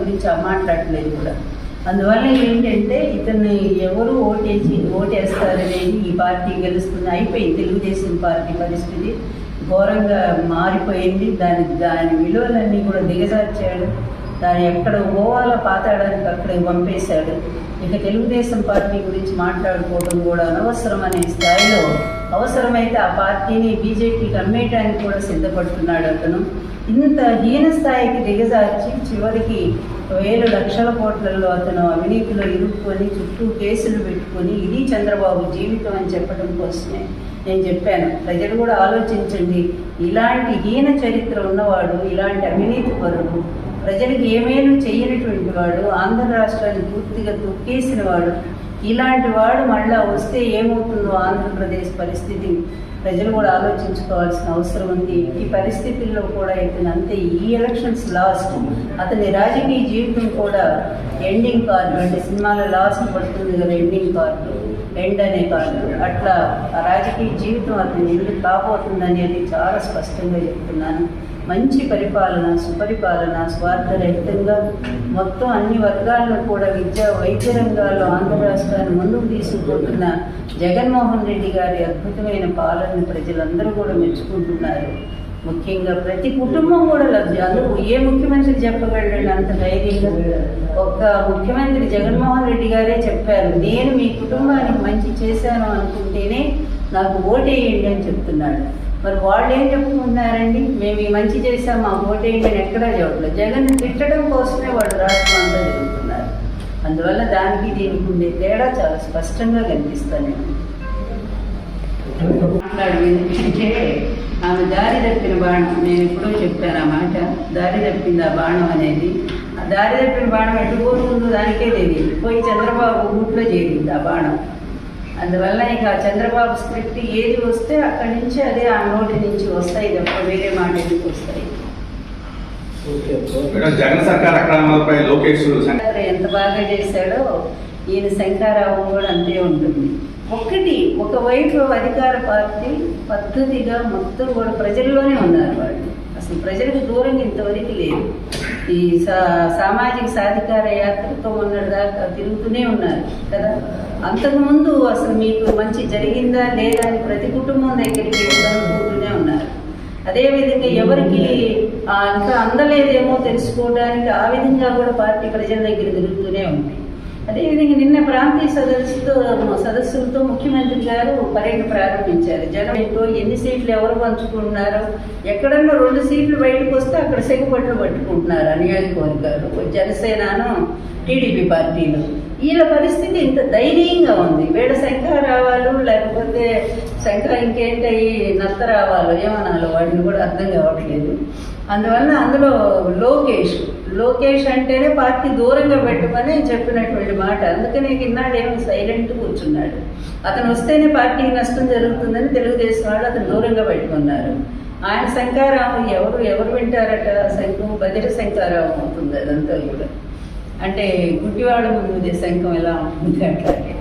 గురించి మాట్లాడలేదు కూడా. అందువల్ల ఏంటంటే ఇతన్ని ఎవరు ఓటేసి ఓటేస్తారనేది ఈ పార్టీ గెలుస్తుంది. అయిపోయింది. తెలుగుదేశం పార్టీ పరిస్థితి ఘోరంగా మారిపోయింది. దాని దాని విలువలన్నీ కూడా దిగజార్చాడు. దాన్ని ఎక్కడ పోవాలో పాతాడానికి అక్కడికి పంపేశాడు. ఇక తెలుగుదేశం పార్టీ గురించి మాట్లాడుకోవడం కూడా అనవసరం అనే స్థాయిలో అవసరమైతే ఆ పార్టీని బీజేపీకి అమ్మేయటానికి కూడా సిద్ధపడుతున్నాడు అతను. ఇంత హీన స్థాయికి దిగజార్చి చివరికి వేల లక్షల కోట్లలో అతను అవినీతిలో ఇరుక్కొని చుట్టూ కేసులు పెట్టుకొని ఇది చంద్రబాబు జీవితం అని చెప్పడం కోసమే నేను చెప్పాను. ప్రజలు కూడా ఆలోచించండి. ఇలాంటి హీన చరిత్ర ఉన్నవాడు ఇలాంటి అవినీతి పరుడు ప్రజలకు ఏమేమి చేయనటువంటి వాడు ఆంధ్ర రాష్ట్రాన్ని పూర్తిగా తొక్కేసిన వాడు ఇలాంటి వాడు మళ్ళా వస్తే ఏమవుతుందో ఆంధ్రప్రదేశ్ పరిస్థితి ప్రజలు కూడా ఆలోచించుకోవాల్సిన అవసరం ఉంది. ఈ పరిస్థితుల్లో కూడా ఇతను అంతే ఈ ఎలక్షన్స్ లాస్ట్ అతని రాజకీయ జీవితం కూడా ఎండింగ్ కార్డు అంటే సినిమాలో లాస్ట్ పడుతుంది కదా ఎండింగ్ కార్డు ఎండ్ అనే కాదు. అట్లా ఆ రాజకీయ జీవితం అతను ఎందుకు కాబోతుంది అనేది చాలా స్పష్టంగా చెప్తున్నాను. మంచి పరిపాలన సుపరిపాలన స్వార్థరహితంగా మొత్తం అన్ని వర్గాలను కూడా విద్యా వైద్య రంగాల్లో ఆంధ్ర రాష్ట్రాన్ని ముందుకు తీసుకుపోతున్న జగన్మోహన్ రెడ్డి గారి అద్భుతమైన పాలనను ప్రజలందరూ కూడా మెచ్చుకుంటున్నారు. ముఖ్యంగా ప్రతి కుటుంబం కూడా లబ్ధి. అందుకు ఏ ముఖ్యమంత్రి చెప్పగలడు అంత ధైర్యంగా? ఒక్క ముఖ్యమంత్రి జగన్మోహన్ రెడ్డి గారే చెప్పారు నేను మీ కుటుంబానికి మంచి చేశాను అనుకుంటేనే నాకు ఓటేయండి అని చెప్తున్నాడు. మరి వాళ్ళు ఏం చెప్పుకుంటున్నారండి? మేము ఈ మంచి చేశాం మాకు ఓటేయండి అని ఎక్కడా చెప్పలేదు జగన్ తిట్టడం కోసమే వాళ్ళు రాష్ట్రం అంతా జరుగుతున్నారు అందువల్ల దానికి దీనికి ఉండే తేడా చాలా స్పష్టంగా కనిపిస్తాను మాట్లాడి ఎందుకంటే ఆమె దారి తప్పిన బాణం నేను ఎప్పుడో చెప్పాను ఆ మాట. దారి తప్పింది ఆ బాణం అనేది. ఆ దారి తప్పిన బాణం ఎటు పోతుందో దానికే తెలియదు. పోయి చంద్రబాబు ఊట్లో చేరింది ఆ బాణం. అందువల్ల ఇక చంద్రబాబు స్క్రిప్ట్ ఏది వస్తే అక్కడి నుంచి అదే ఆ నోటి నుంచి వస్తాయి తప్ప వేరే మాట ఎందుకు వస్తాయి? మేడం జగన్ సర్కార్ అక్రమాలపై లోకేష్ శంకర్ శంకర్ ఎంత బాగా చేశాడో ఈయన శంకారావం కూడా అంతే ఉంటుంది. ఒక్కటి ఒకవైపు అధికార పార్టీ పద్ధతిగా మొత్తం కూడా ప్రజల్లోనే ఉన్నారు వాళ్ళు. అసలు ప్రజలకు దూరంగా ఇంతవరకు లేదు. ఈ సా సామాజిక సాధికార యాత్రతో ఉన్నదాకా తిరుగుతూనే ఉన్నారు కదా. అంతకుముందు అసలు మీకు మంచి జరిగిందా లేదా అని ప్రతి కుటుంబం దగ్గరికి వెళ్ళాలనుకుంటూనే ఉన్నారు. అదేవిధంగా ఎవరికి ఇంకా అందలేదేమో తెలుసుకోవడానికి ఆ విధంగా కూడా పార్టీ ప్రజల దగ్గర తిరుగుతూనే ఉంది. అదేవిధంగా నిన్న ప్రాంతీయ సదస్సుతో సదస్సులతో ముఖ్యమంత్రి గారు పర్యటన ప్రారంభించారు. జనం ఎన్ని సీట్లు ఎవరు పంచుకుంటున్నారు ఎక్కడన్నా రెండు సీట్లు బయటకు వస్తే అక్కడ సెగుపట్లు పట్టుకుంటున్నారు ఆ నియోజకవర్గాలు జనసేనను టీడీపీ పార్టీలు. వీళ్ళ పరిస్థితి ఇంత దయనీయంగా ఉంది. వేడ శంఖ శంకర ఇంకేంటి నత్త రావాలో ఏమనాలో వాడిని కూడా అర్థం కావట్లేదు. అందువల్ల అందులో లోకేష్ లోకేష్ అంటేనే పార్టీ దూరంగా పెట్టమని చెప్పినటువంటి మాట. అందుకనే ఇన్నాడేమో సైలెంట్ కూర్చున్నాడు. అతను వస్తేనే పార్టీకి నష్టం జరుగుతుందని తెలుగుదేశం వాళ్ళు అతను దూరంగా పెట్టుకున్నారు. ఆయన శంకారామం ఎవరు ఎవరు వింటారట? శంఖం బదిర శంకారామం అవుతుంది అదంతా కూడా. అంటే గుడ్డివాడ ముందు శంఖం ఎలా ఉంటుంది అట్లాగే?